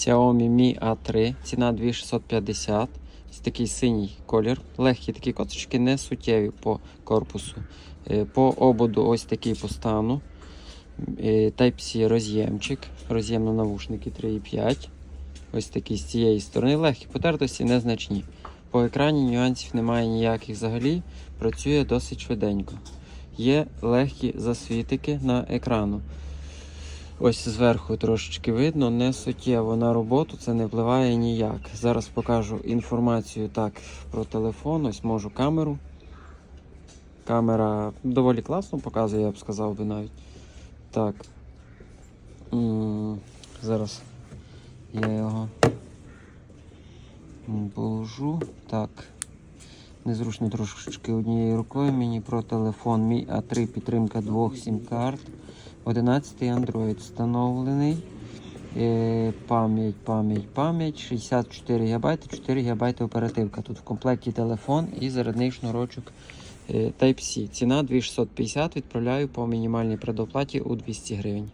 Xiaomi Mi A3, ціна 2650. Ось такий синій колір. Легкі такі коточки, не суттєві по корпусу. Е, По ободу ось такий по стану. Е, Type-C роз'ємчик. Роз'єм на навушники 3,5. Ось такий з цієї сторони. Легкі потертості незначні. По екрані нюансів немає ніяких взагалі. Працює досить швиденько. Є легкі засвітики на екрану. Ось зверху трошечки видно, не суттєво на роботу це не впливає ніяк. Зараз покажу інформацію так про телефон. Ось можу камеру. Камера доволі класно показує, я б сказав би навіть. Так. М, Зараз я його положу. Так. Незручно трошечки однією рукою. Мені про телефон мій А3 підтримка двох сім-карт. 11 Android встановлений. Е, пам'ять, пам'ять, пам'ять. 64 ГБ, 4 ГБ оперативка. Тут в комплекті телефон і зарядний шнурочок е, Type-C. Ціна 2650 відправляю по мінімальній предоплаті у 200 гривень.